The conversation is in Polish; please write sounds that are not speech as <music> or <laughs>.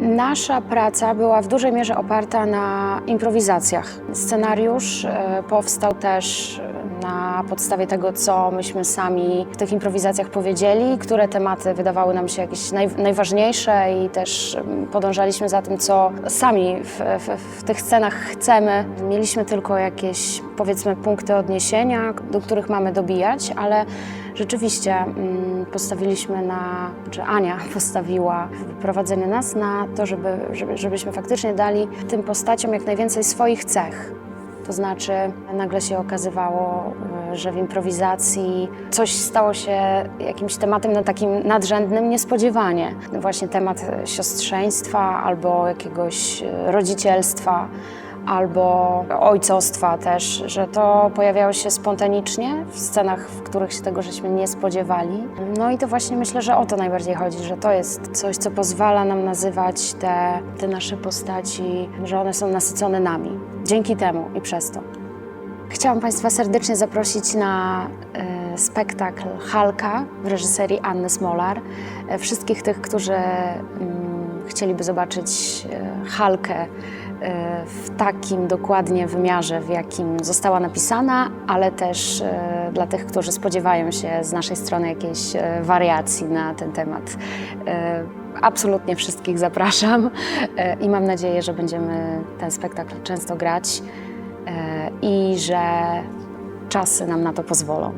Nasza praca była w dużej mierze oparta na improwizacjach. Scenariusz e, powstał też e, na podstawie tego, co myśmy sami w tych improwizacjach powiedzieli, które tematy wydawały nam się jakieś naj, najważniejsze i też podążaliśmy za tym, co sami w, w, w tych scenach chcemy. Mieliśmy tylko jakieś, powiedzmy, punkty odniesienia, do których mamy dobijać, ale rzeczywiście postawiliśmy na, czy Ania <laughs> postawiła prowadzenie nas na to, żeby, żeby, żebyśmy faktycznie dali tym postaciom jak najwięcej swoich cech. To znaczy, nagle się okazywało, y, że w improwizacji coś stało się jakimś tematem na takim nadrzędnym niespodziewanie. Właśnie temat y, siostrzeństwa albo jakiegoś y, rodzicielstwa albo ojcostwa też, że to pojawiało się spontanicznie w scenach, w których się tego żeśmy nie spodziewali. No i to właśnie myślę, że o to najbardziej chodzi, że to jest coś, co pozwala nam nazywać te, te nasze postaci, że one są nasycone nami. Dzięki temu i przez to. Chciałam Państwa serdecznie zaprosić na e, spektakl Halka w reżyserii Anny Smolar. E, wszystkich tych, którzy mm, chcieliby zobaczyć e, Halkę e, w takim dokładnie wymiarze, w jakim została napisana, ale też e, dla tych, którzy spodziewają się z naszej strony jakiejś e, wariacji na ten temat. Absolutnie wszystkich zapraszam i mam nadzieję, że będziemy ten spektakl często grać i że czasy nam na to pozwolą.